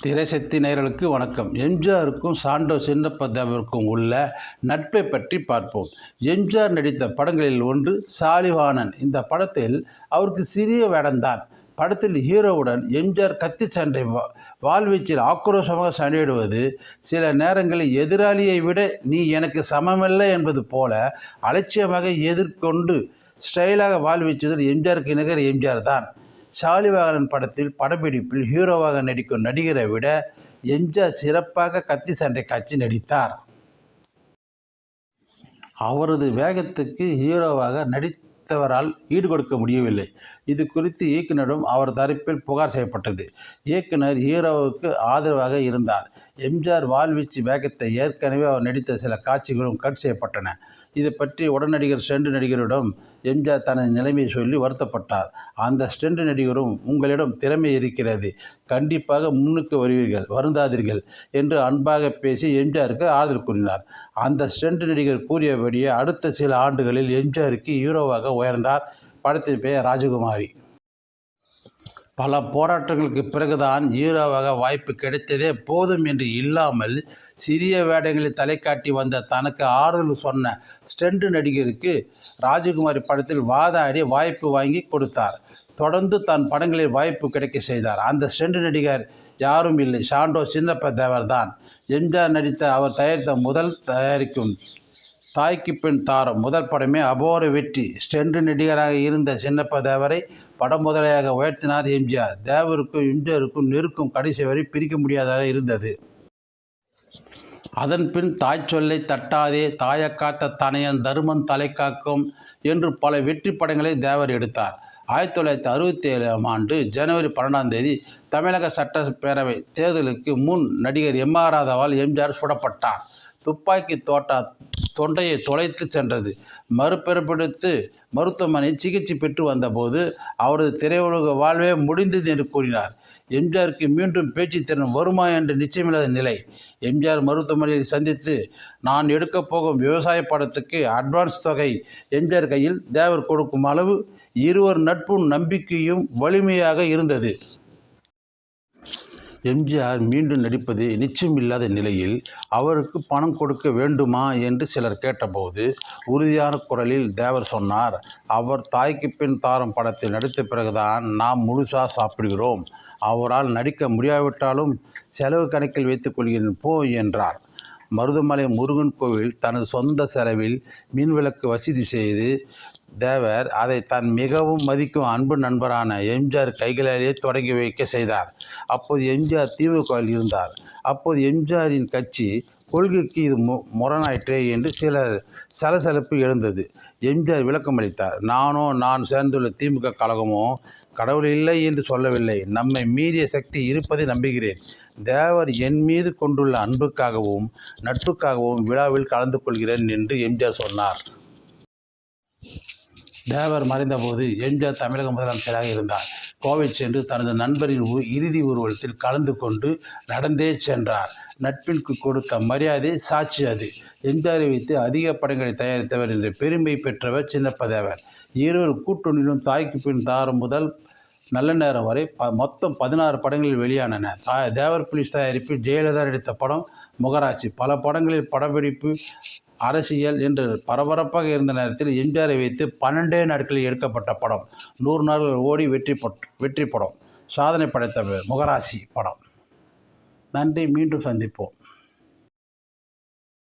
திரைசக்தி நேயர்களுக்கு வணக்கம். எம்ஜிஆருக்கும் சாண்டோ சின்னப்பதேவருக்கும் உள்ள நட்பை பற்றி பார்ப்போம். எம்ஜிஆர் நடித்த படங்களில் ஒன்று சாலிவாணன் இந்த படத்தில் அவருக்கு சிறிய வேடம்தான் படத்தில் ஹீரோவுடன் எம்ஜிஆர் கத்தி சண்டை வா- ஆக்ரோஷமாக சண்டையிடுவது சில நேரங்களில் எதிராளியை விட நீ எனக்கு சமமல்ல என்பது போல அலட்சியமாக எதிர்கொண்டு ஸ்டைலாக வாழ்வீச்சதில் எம்ஜிஆருக்கு நிகர் எம்ஜிஆர் தான். சாலிவாகனன் படத்தில் படப்பிடிப்பில் ஹீரோவாக நடிக்கும் நடிகரை விட எம்ஜிஆர் சிறப்பாக கத்தி சண்டை காட்சி நடித்தார். அவரது வேகத்துக்கு ஹீரோவாக நடித்தவரால் ஈடுகொடுக்க முடியவில்லை. இது குறித்து இயக்குனரும் அவர் தரப்பில் புகார் செய்யப்பட்டது. இயக்குனர் ஹீரோவுக்கு ஆதரவாக இருந்தார். எம்ஜிஆர் வாழ்வீச்சு வேகத்தை ஏற்கனவே அவர் நடித்த சில காட்சிகளும் கட் செய்யப்பட்டன. இது பற்றி உடனடிகர் ஸ்டெண்டு நடிகரிடம் எம்ஜிஆர் தனது நிலைமையை சொல்லி வருத்தப்பட்டார். அந்த ஸ்டெண்டு நடிகரும் உங்களிடம் திறமை இருக்கிறது. கண்டிப்பாக முன்னுக்கு வருவீர்கள் வருந்தாதீர்கள் என்று அன்பாக பேசி எம்ஜிஆருக்கு ஆறுதல் கூறினார். அந்த ஸ்டெண்டு நடிகர் கூறியபடியே அடுத்த சில ஆண்டுகளில் எம்ஜிஆருக்கு ஹீரோவாக உயர்ந்தார் படத்தின் பெயர் ராஜகுமாரி. பல போராட்டங்களுக்கு பிறகுதான் ஹீரோவாக வாய்ப்பு கிடைத்ததே போதும் என்று இல்லாமல் சிறிய வேடங்களில் தலை காட்டி வந்த தனக்கு ஆறுதல் சொன்ன ஸ்டெண்ட் நடிகருக்கு ராஜகுமாரி படத்தில் வாதாடி வாய்ப்பு வாங்கி கொடுத்தார். தொடர்ந்து தன் படங்களில் வாய்ப்பு கிடைக்க செய்தார். அந்த ஸ்டெண்ட் நடிகர் யாரும் இல்லை. சாண்டோ சின்னப்ப தேவர் தான் எம்ஜிஆர் நடித்த அவர் தயாரித்த முதல் தயாரிக்கும் தாய்க்கு பின் தாரம். முதல் படமே அபோர வெற்றி. ஸ்டெண்ட் நடிகராக இருந்த சின்னப்ப தேவரை படம் முதலையாக உயர்த்தினார் எம்ஜிஆர். தேவருக்கும் எம்ஜிஆருக்கும் நெருக்கும் கடைசி வரை பிரிக்க முடியாததாக இருந்தது. அதன் பின் தாய் சொல்லை தட்டாதே தாயக்காத்த தனையன் தருமன் தலை காக்கும் என்று பல வெற்றி படங்களை தேவர் எடுத்தார். ஆயிரத்தி தொள்ளாயிரத்தி அறுபத்தி ஏழாம் ஆண்டு ஜனவரி பன்னெண்டாம் தேதி தமிழக சட்டப்பேரவை தேர்தலுக்கு முன் நடிகர் எம் ஆர் ராதாவால் எம்ஜிஆர் சுடப்பட்டார். துப்பாக்கி தோட்டா தொண்டையை தொலைத்து சென்றது. மறுபிறப்பெடுத்து மருத்துவமனையில் சிகிச்சை பெற்று வந்தபோது அவரது திரையுலக வாழ்வே முடிந்தது என்று கூறினார். எம்ஜிஆருக்கு மீண்டும் பேச்சு திறன் வருமா என்று நிச்சயமில்லாத நிலை. எம்ஜிஆர் மருத்துவமனையில் சந்தித்து நான் எடுக்கப் போகும் விவசாய படத்துக்கு அட்வான்ஸ் தொகை எம்ஜிஆர் கையில் தேவர் கொடுக்கும் அளவு இருவர் நட்பும் நம்பிக்கையும் வலிமையாக இருந்தது. எம்ஜிஆர் மீண்டும் நடிப்பது நிச்சயமில்லாத நிலையில் அவருக்கு பணம் கொடுக்க வேண்டுமா என்று சிலர் கேட்டபோது உறுதியான குரலில் தேவர் சொன்னார் அவர் தாய்க்கு பின் தாரம் படத்தில் நடித்த பிறகுதான் நாம் முழுசாக சாப்பிடுகிறோம். அவரால் நடிக்க முடியாவிட்டாலும் செலவு கணக்கில் வைத்துக் கொள்கிறேன் போ என்றார். மருதமலை முருகன் கோவில் தனது சொந்த செலவில் மின்விளக்கு வசதி செய்து தேவர் அதை தன் மிகவும் மதிக்கும் அன்பு நண்பரான எம்ஜிஆர் கைகளாலேயே தொடங்கி வைக்க செய்தார். அப்போது எம்ஜிஆர் திமுகவில் இருந்தார். அப்போது எம்ஜிஆரின் கட்சி கொள்கைக்கு இது மு முரணாயிற்றே என்று சில சலசலப்பு எழுந்தது. எம்ஜிஆர் விளக்கமளித்தார் நானோ நான் சேர்ந்துள்ள திமுக கழகமோ கடவுள் இல்லை என்று சொல்லவில்லை. நம்மை மீறிய சக்தி இருப்பதை நம்புகிறேன். தேவர் என் மீது கொண்டுள்ள அன்புக்காகவும் நட்புக்காகவும் விழாவில் கலந்து கொள்கிறேன் என்று எம்ஜிஆர் சொன்னார். தேவர் மறைந்தபோது எம்ஜிஆர் தமிழக முதலமைச்சராக இருந்தார். கோவை சென்று தனது நண்பரின் உ- இறுதி ஊர்வலத்தில் கலந்து கொண்டு நடந்தே சென்றார். நட்பிற்கு கொடுத்த மரியாதை சாட்சி அது. எம்ஜிஆரை வைத்து அதிக படங்களை தயாரித்தவர் என்ற பெருமை பெற்றவர் சின்னப்ப தேவர். இருவர் கூட்டணியிலும் தாய்க்கு பின் தாரம் முதல் நல்ல நேரம் வரை ப மொத்தம் பதினாறு படங்களில் வெளியானன. தா தேவர் புலிஸ் தயாரிப்பில் ஜெயலலிதா நடித்த படம் முகராசி. பல படங்களில் படப்பிடிப்பு அரசியல் என்று பரபரப்பாக இருந்த நேரத்தில் எம்ஜிஆரை வைத்து பன்னெண்டே நாட்களில் எடுக்கப்பட்ட படம் நூறு நாட்கள் ஓடி வெற்றி பட் வெற்றி படம் சாதனை படைத்த முகராசி படம். நன்றி மீண்டும் சந்திப்போம்.